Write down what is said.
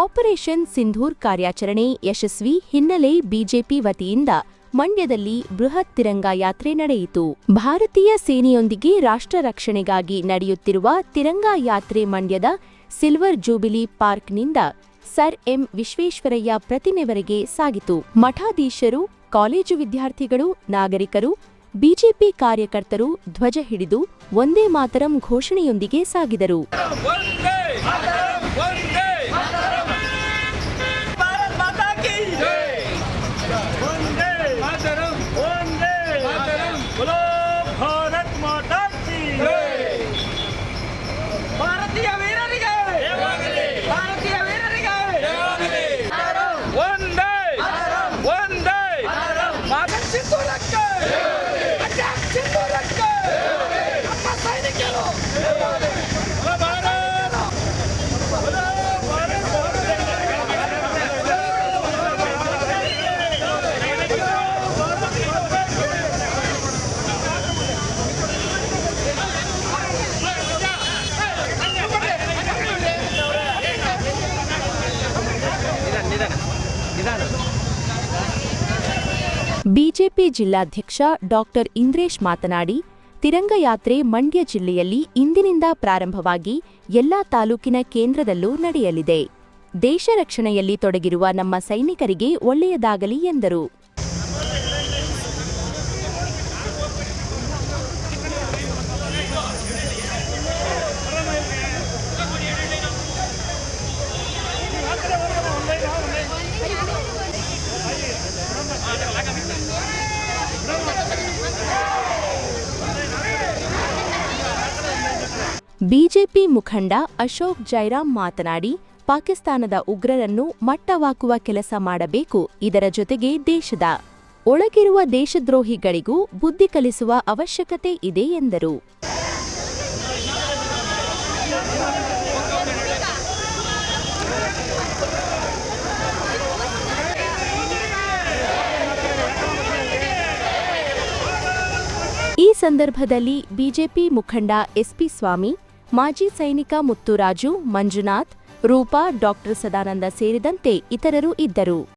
Operation Sindoor ಕಾರ್ಯಾಚರಣೆ ಯಶಸ್ವಿ ಹಿನ್ನೆಲೆ BJP ವತಿಯಿಂದ ಮಂಡ್ಯದಲ್ಲಿ ಬೃಹತ್ ತಿರಂಗ ಯಾತ್ರೆ ನಡೆಯಿತು. ಭಾರತೀಯ ಸೇನೆಯೊಂದಿಗೆ ರಾಷ್ಟ್ರ ರಕ್ಷಣೆಗಾಗಿ ನಡೆಯುತ್ತಿರುವ ತಿರಂಗ ಯಾತ್ರೆ ಮಂಡ್ಯದ ಸಿಲ್ವರ್ ಜೂಬಿಲಿ ಪಾರ್ಕ್ನಿಂದ ಸರ್ ಎಂ ವಿಶ್ವೇಶ್ವರಯ್ಯ ಪ್ರತಿಮೆವರೆಗೆ ಸಾಗಿತು. ಮಠಾಧೀಶರು, ಕಾಲೇಜು ವಿದ್ಯಾರ್ಥಿಗಳು, ನಾಗರಿಕರು, ಬಿಜೆಪಿ ಕಾರ್ಯಕರ್ತರು ಧ್ವಜ ಹಿಡಿದು ಒಂದೇ ಮಾತರಂ ಘೋಷಣೆಯೊಂದಿಗೆ ಸಾಗಿದರು. बोलो। ಬಿಜೆಪಿ ಜಿಲ್ಲಾಧ್ಯಕ್ಷ ಡಾಕ್ಟರ್ ಇಂದ್ರೇಶ್ ಮಾತನಾಡಿ, ತಿರಂಗಯಾತ್ರೆ ಮಂಡ್ಯ ಜಿಲ್ಲೆಯಲ್ಲಿ ಇಂದಿನಿಂದ ಪ್ರಾರಂಭವಾಗಿ ಎಲ್ಲಾ ತಾಲೂಕಿನ ಕೇಂದ್ರದಲ್ಲೂ ನಡೆಯಲಿದೆ. ದೇಶ ರಕ್ಷಣೆಯಲ್ಲಿ ತೊಡಗಿರುವ ನಮ್ಮ ಸೈನಿಕರಿಗೆ ಒಳ್ಳೆಯದಾಗಲಿ ಎಂದರು. ಬಿಜೆಪಿ ಮುಖಂಡ ಅಶೋಕ್ ಜೈರಾಮ್ ಮಾತನಾಡಿ, ಪಾಕಿಸ್ತಾನದ ಉಗ್ರರನ್ನು ಮಟ್ಟವಾಕುವ ಕೆಲಸ ಮಾಡಬೇಕು, ಇದರ ಜೊತೆಗೆ ದೇಶದ ಒಳಗಿರುವ ದೇಶದ್ರೋಹಿಗಳಿಗೂ ಬುದ್ಧಿ ಕಲಿಸುವ ಅವಶ್ಯಕತೆ ಇದೆ ಎಂದರು. ಈ ಸಂದರ್ಭದಲ್ಲಿ ಬಿಜೆಪಿ ಮುಖಂಡ ಎಸ್ಪಿ ಸ್ವಾಮಿ ಮಾಜಿ ಸೈನಿಕ ಮುತ್ತುರಾಜು ಮಂಜುನಾಥ್ ರೂಪಾ ಡಾಕ್ಟರ್ ಸದಾನಂದ ಸೇರಿದಂತೆ ಇತರರು ಇದ್ದರು.